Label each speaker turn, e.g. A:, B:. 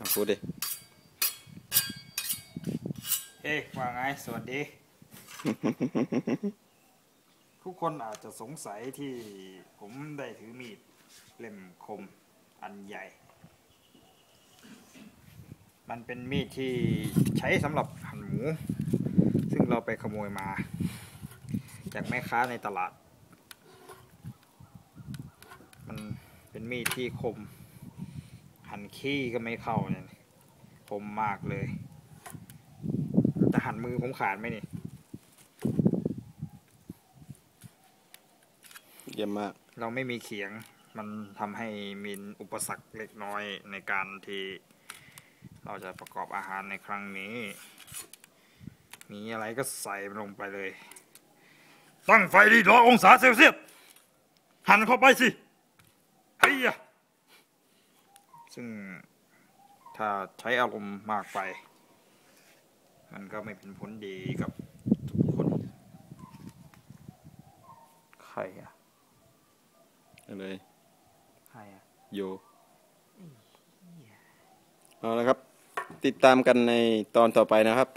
A: อะพูดดิ
B: เอ๊ะว่าไง สวัสดี ทุกคนอาจจะสงสัยที่ผมได้ถือมีดเล่มคมอันใหญ่ มันเป็นมีดที่ใช้สำหรับหั่นหมู ซึ่งเราไปขโมยมา จากแม่ค้าในตลาด มันเป็นมีดที่คม หั่นขี้ก็ไม่เข้าเนี่ยคมมากเลยจะหั่นมือผมขาดไหมนี่
A: เยี่ยมมาก
B: เราไม่มีเขียง มันทำให้มีอุปสรรคเล็กน้อยในการที่เราจะประกอบอาหารในครั้งนี้ มีอะไรก็ใส่ลงไปเลย ตั้งไฟดีร้อยองศาเซลเซียส หันเข้าไปสิไอ้ยะ ซึ่งถ้าใช้อารมณ์มากไป มันก็ไม่เป็นผลดีกับทุกคน ใครอะ
A: อะไร
B: ใครอะ
A: โยเอาละครับ ติดตามกันในตอนต่อไปนะครับ